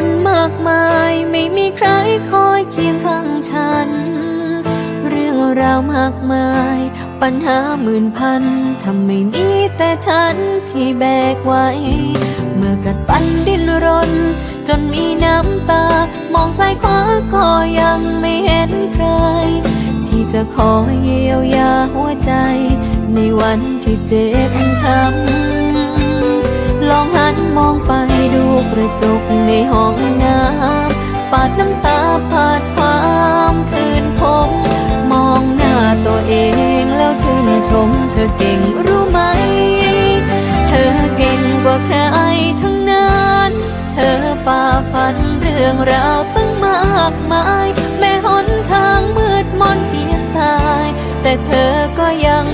คนมากมายไม่มีใครคอยเคียงข้างฉัน เรื่องราวมากมาย ปัญหาหมื่นพันทำไม่มีแต่ฉันที่แบกไว้ เมื่อกัดฟันดิ้นรน จนมีน้ำตา มองซ้ายขวาก็ยังไม่เห็นใคร ที่จะคอยเยียวยาหัวใจ ในวันที่เจ็บช้ำ กระจกในห้องน้ำปาดน้ำตาผาดความคืนผม มองหน้าตัวเองแล้วชื่นชมเธอเก่งรู้ไหม เธอเก่งกว่าใครทั้งนั้น เธอฝ่าฟันเรื่องราวตั้งมากมาย แม้หนทางมืดมนเจียนตาย แต่เธอก็ยัง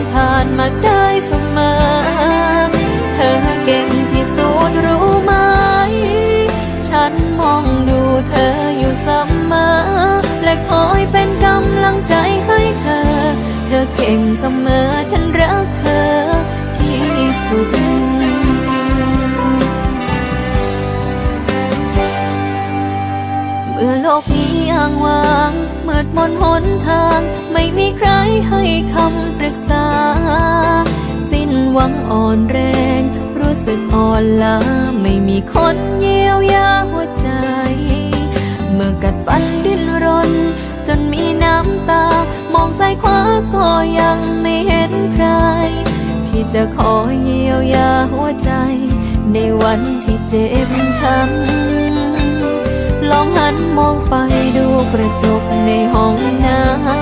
ดูเธออยู่เสมอ และคอยเป็นกำลังใจให้เธอ เธอเก่งเสมอฉันรักเธอที่สุดเมื่อโลกนี้อ้างว้างมืดมนหนทาง ไม่มีใครให้คำปรึกษา สิ้นหวังอ่อนแรง รู้สึกอ่อนล้าไม่มีคนเยียวยา จะคอเยียวยาหัวใจ ในวันที่เจ็บช้ำลองหันมองไปดูกระจกในห้องน้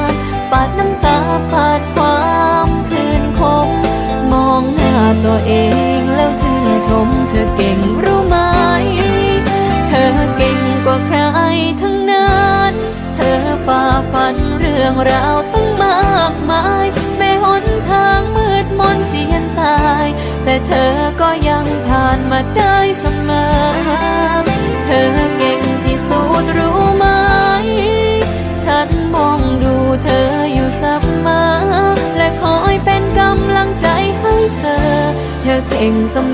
ำปาดน้ำตาปาดความคืนคม มองหน้าตัวเองแล้วชื่นชมเธอเก่งรู้ไหม เธอเก่งกว่าใครทั้งนั้น เธอฝ่าฟันเรื่องราวตั้ง เธอก็ยังผ่านมาได้เสมอ เธอเก่งที่สุดรู้ไหม ฉันมองดูเธออยู่เสมอและคอยเป็นกำลังใจให้เธอ เธอเก่งเส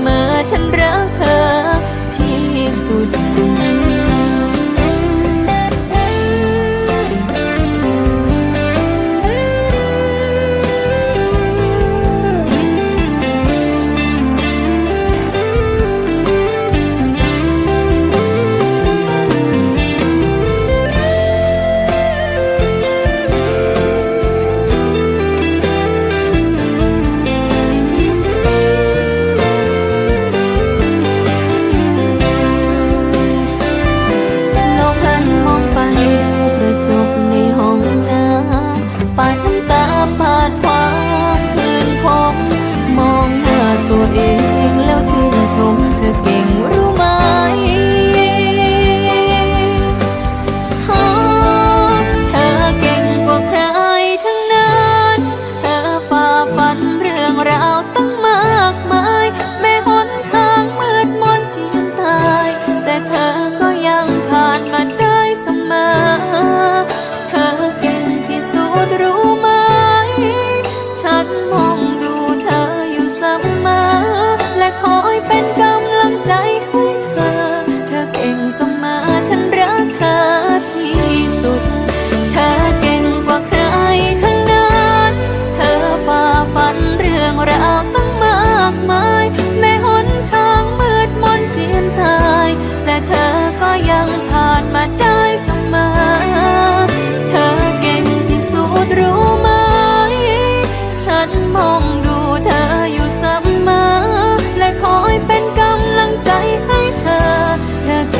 มอ ผ่านความคืนคมมองหน้าตัวเองแล้วชื่นชม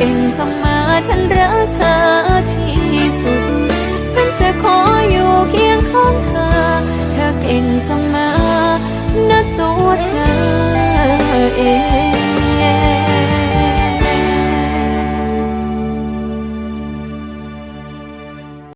เอเก่งเสมอฉันรักเธอที่สุด ฉันจะขออยู่เคียงข้างเธอ เธอเก่งเสมอ